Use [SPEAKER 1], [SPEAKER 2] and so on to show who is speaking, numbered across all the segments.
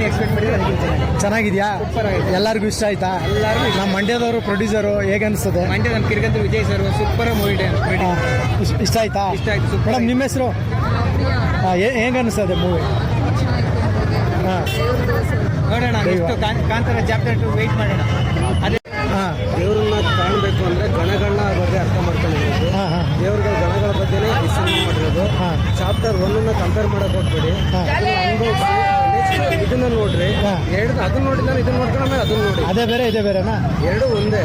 [SPEAKER 1] ಏನು ಎಕ್ಸ್ಪೆಕ್ಟ್ ಮಾಡಿದ್ರೆ ಅದಕ್ಕಿಂತ ಚೆನ್ನಾಗಿದೆ
[SPEAKER 2] ಚೆನ್ನಾಗಿದ್ಯಾ?
[SPEAKER 1] ಸೂಪರ್ ಆಗಿದೆ.
[SPEAKER 2] ಎಲ್ಲರಿಗೂ ಇಷ್ಟ ಆಯ್ತಾ?
[SPEAKER 1] ಎಲ್ಲರಿಗೂ
[SPEAKER 2] ನಮ್ಮ ಮಂಡ್ಯದವರು ಪ್ರೊಡ್ಯೂಸರು ಹೇಗೆ ಅನಿಸ್ತದೆ
[SPEAKER 1] ಮಂಡ್ಯ ನಮ್ಮ ಕಿರ್ಗಂತ ವಿಜಯ್ ಸರ್ ಸೂಪರ್ ಮೂವಿ
[SPEAKER 2] ಇಷ್ಟ ಆಯ್ತಾ?
[SPEAKER 1] ಇಷ್ಟ ಆಯ್ತು, super
[SPEAKER 2] ಮೇಡಮ್. ನಿಮ್ಮ ಹೆಸರು? ಹೇಗೆ ಅನಿಸ್ತದೆ ಮೂವಿ ಹಾಂ.
[SPEAKER 1] ನೋಡೋಣ ಎಷ್ಟು ಕಾಂತಾರ ಚಾಪ್ಟರ್ ಟು ವೆಯ್ಟ್ ಮಾಡೋಣ. ಅದೇ
[SPEAKER 2] ಹಾಂ.
[SPEAKER 3] ದೇವ್ರನ್ನ ಕಾಣಬೇಕು ಅಂದ್ರೆ ಗಣಗಳನ್ನ ಬಗ್ಗೆ ಅರ್ಥ ಮಾಡ್ಕೊಂಡಿರೋದು
[SPEAKER 2] ಹಾಂ ಹಾಂ
[SPEAKER 3] ದೇವ್ರಗಳ ಗಣಗಳ ಬಗ್ಗೆನೇ ಸಿನಿಮಾ ಮಾಡಿರೋದು.
[SPEAKER 2] ಹಾಂ.
[SPEAKER 3] ಚಾಪ್ಟರ್ ಒನ್ನ ಕಂಪೇರ್ ಮಾಡಕ್ ಹೋಗ್ಬೇಡಿ. ಇದನ್ನ ನೋಡ್ರಿ. ಎರಡು ಅದನ್ನ ನೋಡಿಲ್ಲ ಇದನ್ನ ನೋಡ್ಕೊಂಡು ಆಮೇಲೆ ಅದನ್ನ ನೋಡಿ.
[SPEAKER 2] ಅದೇ ಬೇರೆ ಇದೇ ಬೇರೆನಾ?
[SPEAKER 3] ಎರಡು ಒಂದೇ.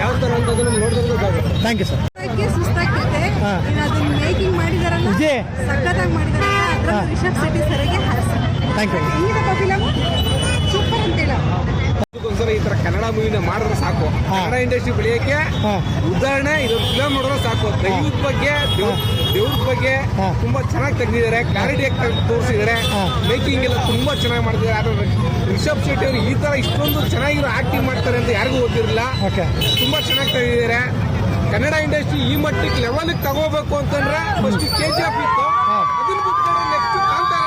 [SPEAKER 3] ಯಾವ ತರ ಅಂತ ಅದನ್ನ ನೋಡಿದ್ರೆ ಗೊತ್ತಾಗುತ್ತೆ.
[SPEAKER 2] ಥ್ಯಾಂಕ್ ಯು ಸರ್
[SPEAKER 4] ಅದಕ್ಕೆ ಸುಸ್ತಾಗ್ತೈತೆ
[SPEAKER 2] ಹಾ.
[SPEAKER 4] ಇನ್ನು ಅದನ್ನ ಮೇಕಿಂಗ್ ಮಾಡಿದಾರಲ್ಲ?
[SPEAKER 2] ಇದೆ.
[SPEAKER 4] ಸಖತ್ತಾಗಿ ಮಾಡಿದಾರಲ್ಲ?
[SPEAKER 2] ಹಾ.
[SPEAKER 4] ರಿಷಬ್ ಶೆಟ್ಟಿ ಸರಿಗೆ ಹಾಸ್ಯ
[SPEAKER 2] ಥ್ಯಾಂಕ್ ಯು
[SPEAKER 4] ಹೆಂಗಿದಪ್ಪ ಫಿಲಮ್ ಸೂಪರ್ ಅಂತೇಳ
[SPEAKER 3] ಒಂದ್ಸಲ ಈ ತರ ಕನ್ನಡ ಮೂವಿನ ಮಾಡಿದ್ರೆ ಸಾಕು. ಕನ್ನಡ ಇಂಡಸ್ಟ್ರಿ ಬೆಳೆಯಕ್ಕೆ ಉದಾಹರಣೆ ಇದೊಂದು ಫಿಲಮ್ ದೈವದ ಬಗ್ಗೆ ದೇವ್ರ ಬಗ್ಗೆ
[SPEAKER 2] ಹಾ.
[SPEAKER 3] ತುಂಬಾ ಚೆನ್ನಾಗಿ ತೆಗೆದಿದ್ದಾರೆ. ಕ್ಲಾರಿಟಿ ತೋರಿಸಿದ್ದಾರೆ.
[SPEAKER 2] ಹಾ.
[SPEAKER 3] ಮೇಕಿಂಗ್ ಎಲ್ಲ ತುಂಬಾ ಚೆನ್ನಾಗಿ ಮಾಡಿದ್ದಾರೆ ಆದ್ರೆ ರಿಷಬ್ ಶೆಟ್ಟಿ ಅವರು ಈ ತರ ಇಷ್ಟೊಂದು ಚೆನ್ನಾಗಿರೋ ಆಕ್ಟಿಂಗ್ ಮಾಡ್ತಾರೆ ಅಂತ ಯಾರಿಗೂ ಗೊತ್ತಿರಲಿಲ್ಲ
[SPEAKER 2] ಓಕೆ
[SPEAKER 3] ತುಂಬಾ ಚೆನ್ನಾಗಿ ತೆಗೆದಿದ್ದಾರೆ. ಕನ್ನಡ ಇಂಡಸ್ಟ್ರಿ ಈ ಮಟ್ಟಕ್ಕೆ ಲೆವೆಲ್ ತಗೋಬೇಕು ಅಂತಂದ್ರೆ ಫಸ್ಟ್ ಕೆ ಜಿ ಎಫ್ ಇತ್ತು.
[SPEAKER 2] ಹಾ.
[SPEAKER 3] ಅದನ್ನ ಬಿಟ್ಕೊಂಡ್ರೆ ನೆಕ್ಸ್ಟ್ ಕಾಂತಾರ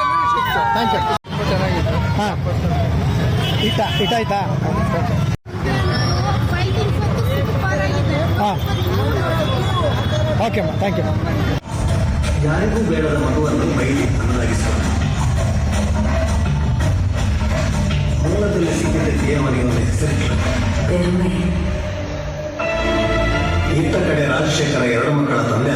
[SPEAKER 2] ಥ್ಯಾಂಕ್ ಯು
[SPEAKER 3] ಚೆನ್ನಾಗಿತ್ತು.
[SPEAKER 2] ಹಾಂ. ಇಟ್ಟ ಇಟ್ಟ ಆಯ್ತಾ ಹಾಂ. ಓಕೆ ಅಮ್ಮ ಥ್ಯಾಂಕ್ ಯು
[SPEAKER 5] ಯಾರಿಗೂ ಬೇಡದ ಮಗುವನ್ನು ಮೈಲಿ ಅನ್ನಲಾಗಿಸೋಣ ಮೂಲದಲ್ಲಿ ಸಿಕ್ಕಿದ್ದಕ್ಕೆ ದೇವರಿಗೆ ಒಂದು ಹೆಸರಿಲ್ಲ ಇತ್ತ ಕಡೆ ರಾಜಶೇಖರ ಎರಡು ಮಕ್ಕಳ ತಂದೆ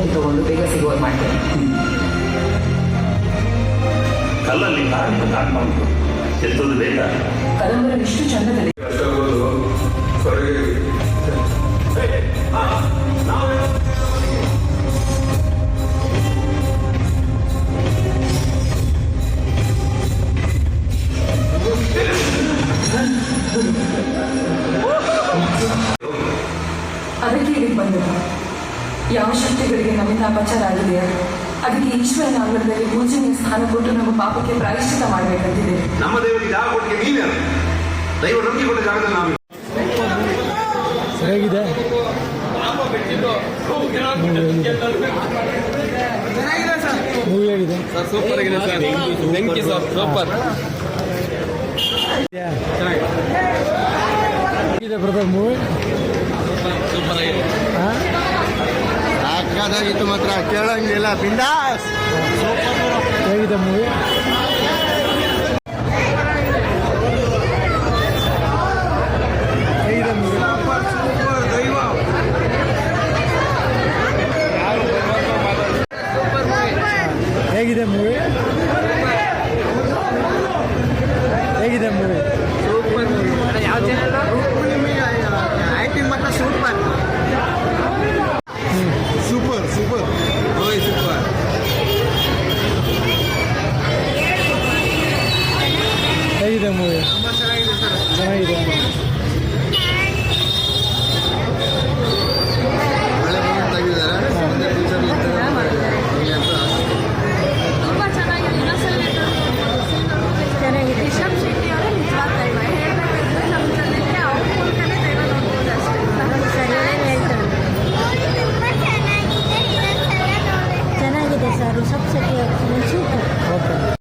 [SPEAKER 6] ಅನುಮತಿ ತಗೊಂಡು ಬೇಗ ಸಿಗುವ ಮಾಡ್ತೇನೆ.
[SPEAKER 5] ಕಲ್ಲಲ್ಲಿ ಎತ್ತೋದು ಬೇಕಾ
[SPEAKER 6] ಕದಂಬರ ಇಷ್ಟು ಚಂದದಲ್ಲಿ ಅದಕ್ಕೆ ಇಲ್ಲಿಗೆ ಬಂದದ್ದು ಯಾವ ಶಕ್ತಿಗಳಿಗೆ ನಮ್ಮಿಂದ ಅಪಚಾರ ಆಗಿದೆಯಾ ಅದಕ್ಕೆ ಈಶ್ವರನ ಅಂಗಳದಲ್ಲಿ ಪೂಜೆಗೆ ಸ್ಥಾನ ಕೊಟ್ಟು ನಮ್ಮ ಪಾಪಕ್ಕೆ ಪ್ರಾಯಶ್ಚಿತ ಮಾಡಬೇಕಂತಿದೆ.
[SPEAKER 5] ನಮ್ಮ ದೇವರಿಗೆ ಯಾವ ಕೊಟ್ಟಿಗೆ ನೀವ್ಯಾರು ದೈವ ನಂಬಿಕೊಂಡ ಜಾಗದಲ್ಲಿ ನಾವು.
[SPEAKER 2] ಸರಿಯಾಗಿದೆ. ಮೂವಿ ಹೇಗಿದೆ?
[SPEAKER 3] ಸೂಪರ್ ಆಗಿದೆ sir. Thank you sir super.
[SPEAKER 2] ಆಗಿದೆ ಬ್ರದರ್ ಮೂವಿ?
[SPEAKER 3] ಸೂಪರ್ ಆಗಿದೆ.
[SPEAKER 2] ಹಾಂ
[SPEAKER 3] ಸಾಕಾಗಿತ್ತು ಮಾತ್ರ. ಕೇಳಂಗಿಲ್ಲ. ಬಿಂದಾಸ್!
[SPEAKER 2] ಹೇಗಿದೆ ಮೂವಿ ಹೇಗಿದೆ ಮೂವಿ ಹೇಗಿದೆ ಮೂವಿ